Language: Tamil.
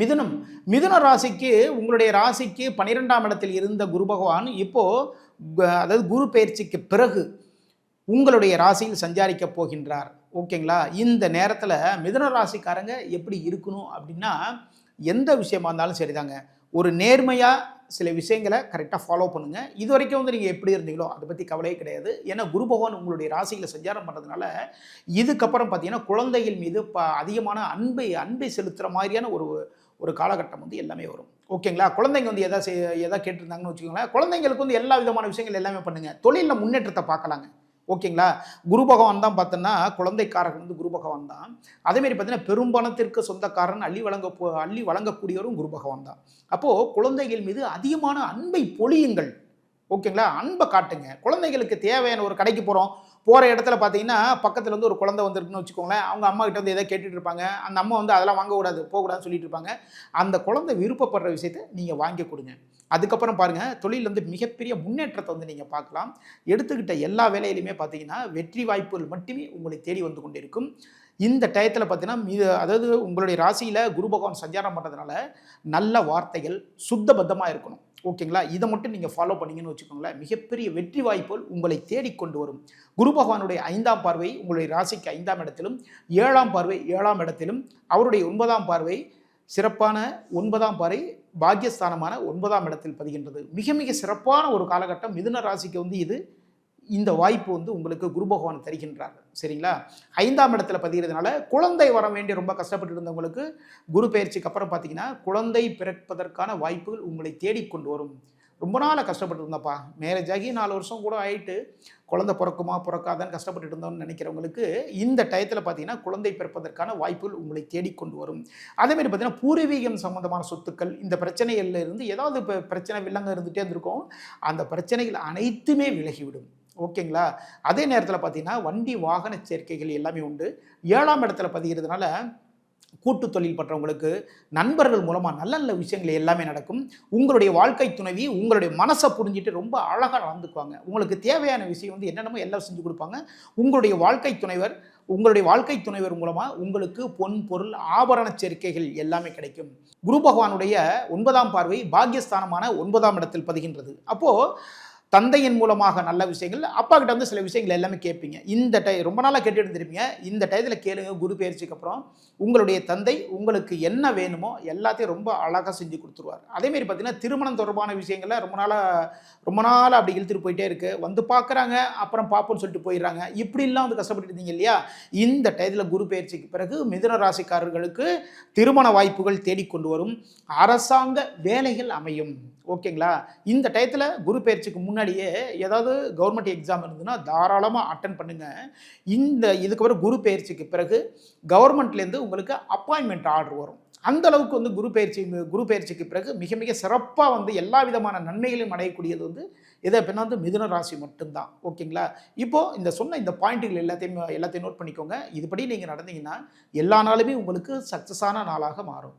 மிதுனம். மிதுன ராசிக்கு உங்களுடைய ராசிக்கு பன்னிரெண்டாம் இடத்தில் இருந்த குரு பகவான் இப்போ அதாவது குரு பயிற்சிக்கு பிறகு உங்களுடைய ராசியில் சஞ்சாரிக்க போகின்றார். ஓகேங்களா? இந்த நேரத்தில் மிதுன ராசிக்காரங்க எப்படி இருக்கணும் அப்படின்னா எந்த விஷயமா இருந்தாலும் சரிதாங்க. ஒரு நேர்மையாக சில விஷயங்களை கரெக்டாக ஃபாலோ பண்ணுங்கள் இது வரைக்கும் வந்து நீங்கள் எப்படி இருந்தீங்களோ அதை பற்றி கவலையே கிடையாது. ஏன்னா குரு பகவான் உங்களுடைய ராசியில் சஞ்சாரம் பண்ணுறதுனால இதுக்கப்புறம் பார்த்தீங்கன்னா குழந்தைகள் மீது ப அதிகமான அன்பை அன்பை செலுத்துகிற மாதிரியான ஒரு ஒரு காலகட்டம் வந்து எல்லாமே வரும். ஓகேங்களா? குழந்தைங்க வந்து எதா செய் எதா கேட்டிருந்தாங்கன்னு வச்சுக்கோங்களேன் குழந்தைங்களுக்கு வந்து எல்லா விதமான விஷயங்கள் எல்லாமே பண்ணுங்கள் தொழிலில் முன்னேற்றத்தை பார்க்கலாங்க. ஓகேங்களா? குரு பகவான் தான் பார்த்தோன்னா குழந்தைக்காரர்கள் வந்து குரு பகவான் தான். அதேமாரி பார்த்தீங்கன்னா பெரும்பணத்திற்கு சொந்தக்காரன் அள்ளி வழங்க போ- அள்ளி வழங்கக்கூடியவரும் குரு பகவான் தான். அப்போது குழந்தைகள் மீது அதிகமான அன்பை பொழியுங்கள். ஓகேங்களா? அன்பை காட்டுங்க. குழந்தைகளுக்கு தேவையான ஒரு கடைக்கு போகிறோம் போகிற இடத்துல பார்த்தீங்கன்னா பக்கத்தில் வந்து ஒரு குழந்தை வந்திருக்குன்னு வச்சுக்கோங்களேன். அவங்க அம்மா கிட்ட வந்து எதை கேட்டுட்டு இருப்பாங்க. அந்த அம்மா வந்து அதெல்லாம் வாங்கக்கூடாது போகக்கூடாதுன்னு சொல்லிட்டு இருப்பாங்க. அந்த குழந்தை விருப்பப்படுற விஷயத்த நீங்கள் வாங்கி கொடுங்க. அதுக்கப்புறம் பாருங்கள் தொழில் வந்து மிகப்பெரிய முன்னேற்றத்தை வந்து நீங்கள் பார்க்கலாம். எடுத்துக்கிட்ட எல்லா வேலையிலுமே பார்த்தீங்கன்னா வெற்றி வாய்ப்புகள் மட்டுமே உங்களை தேடி வந்து கொண்டிருக்கும். இந்த டயத்தில் பார்த்தீங்கன்னா மீது அதாவது உங்களுடைய ராசியில் குரு பகவான் சஞ்சாரம் பண்ணுறதுனால நல்ல வார்த்தைகள் சுத்தபத்தமாக இருக்கணும். ஓகேங்களா? இதை மட்டும் நீங்கள் ஃபாலோ பண்ணீங்கன்னு வச்சுக்கோங்களேன் மிகப்பெரிய வெற்றி வாய்ப்புகள் உங்களை தேடிக்கொண்டு வரும். குரு பகவானுடைய ஐந்தாம் பார்வை உங்களுடைய ராசிக்கு ஐந்தாம் இடத்திலும் ஏழாம் பார்வை ஏழாம் இடத்திலும் அவருடைய ஒன்பதாம் பார்வை சிறப்பான ஒன்பதாம் பார்வை பாக்கியஸ்தானமான ஒன்பதாம் இடத்தில் பதிகின்றது. மிக மிக சிறப்பான ஒரு காலகட்டம் மிதுன ராசிக்கு வந்து இது. இந்த வாய்ப்பு வந்து உங்களுக்கு குரு பகவான் தருகின்றார். சரிங்களா? ஐந்தாம் இடத்துல பதிகிறதுனால குழந்தை வர வேண்டி ரொம்ப கஷ்டப்பட்டு இருந்தவங்களுக்கு குரு பயிற்சிக்கு அப்புறம் பார்த்தீங்கன்னா குழந்தை பிறப்பதற்கான வாய்ப்புகள் உங்களை தேடிக்கொண்டு வரும். ரொம்ப நாளாக கஷ்டப்பட்டு இருந்தப்பா. மேரேஜ் ஆகி நாலு வருஷம் கூட ஆயிட்டு குழந்தை பிறக்குமா பிறக்காதான்னு கஷ்டப்பட்டு இருந்தோம்னு நினைக்கிறவங்களுக்கு இந்த டயத்தில் பார்த்தீங்கன்னா குழந்தை பிறப்பதற்கான வாய்ப்புகள் உங்களை தேடிக்கொண்டு வரும். அதேமாரி பார்த்தீங்கன்னா பூர்வீகம் சம்மந்தமான சொத்துக்கள் இந்த பிரச்சனைகளில் இருந்து ஏதாவது இப்போ பிரச்சனை வில்லங்க இருந்துகிட்டே இருந்திருக்கும். அந்த பிரச்சனைகள் அனைத்துமே விலகிவிடும். ஓகேங்களா? அதே நேரத்தில் பார்த்தீங்கன்னா வண்டி வாகன சேர்க்கைகள் எல்லாமே உண்டு. ஏழாம் இடத்துல பதிகிறதுனால கூட்டு தொழில் பண்றவங்களுக்கு நண்பர்கள் மூலமாக நல்ல நல்ல விஷயங்கள் எல்லாமே நடக்கும். உங்களுடைய வாழ்க்கை துணைவி உங்களுடைய மனசை புரிஞ்சுட்டு ரொம்ப அழகாக நடந்துக்குவாங்க. உங்களுக்கு தேவையான விஷயம் வந்து என்னென்னமோ எல்லாம் செஞ்சு கொடுப்பாங்க. உங்களுடைய வாழ்க்கை துணைவர் உங்களுடைய வாழ்க்கை துணைவர் மூலமாக உங்களுக்கு பொன் பொருள் ஆபரண சேர்க்கைகள் எல்லாமே கிடைக்கும். குரு பகவானுடைய ஒன்பதாம் பார்வை பாக்கியஸ்தானமான ஒன்பதாம் இடத்தில் பதிகின்றது. அப்போது தந்தையின் மூலமாக நல்ல விஷயங்கள் அப்பா கிட்ட வந்து சில விஷயங்கள் எல்லாமே கேட்பீங்க. இந்த டை ரொம்ப நாளாக கேட்டுட்டு இருந்திருப்பீங்க. இந்த டயத்தில் கேளுங்க குரு பயிற்சிக்கு அப்புறம் உங்களுடைய தந்தை உங்களுக்கு என்ன வேணுமோ எல்லாத்தையும் ரொம்ப அழகாக செஞ்சு கொடுத்துருவார். அதேமாரி பார்த்தீங்கன்னா திருமணம் தொடர்பான விஷயங்களை ரொம்ப நாளாக ரொம்ப நாளாக அப்படி இழுத்துட்டு போயிட்டே இருக்கு. வந்து பார்க்குறாங்க அப்புறம் பார்ப்போம்னு சொல்லிட்டு போயிடுறாங்க. இப்படிலாம் வந்து கஷ்டப்பட்டு இருந்தீங்க இல்லையா? இந்த டயத்தில் குரு பயிற்சிக்கு பிறகு மிதுன ராசிக்காரர்களுக்கு திருமண வாய்ப்புகள் தேடிக்கொண்டு வரும். அரசாங்க வேலைகள் அமையும். ஓகேங்களா? இந்த டயத்தில் குரு பயிற்சிக்கு முன்னாடியே ஏதாவது கவர்மெண்ட் எக்ஸாம் இருந்ததுன்னா தாராளமாக அட்டன் பண்ணுங்கள் இந்த இதுக்கப்புறம் குரு பயிற்சிக்கு பிறகு கவர்மெண்ட்லேருந்து உங்களுக்கு அப்பாயின்மெண்ட் ஆர்டர் வரும். அந்த அளவுக்கு வந்து குரு பயிற்சி குரு பயிற்சிக்கு பிறகு மிக மிக சிறப்பாக வந்து எல்லா விதமான நன்மைகளையும் அடையக்கூடியது வந்து எதை அப்படின்னா வந்து மிதுன ராசி மட்டும்தான். ஓகேங்களா? இப்போது இந்த சொன்ன இந்த பாயிண்ட்டுகள் எல்லாத்தையும் எல்லாத்தையும் நோட் பண்ணிக்கோங்க. இதுபடி நீங்கள் நடந்தீங்கன்னா எல்லா நாளுமே உங்களுக்கு சக்ஸஸான நாளாக மாறும்.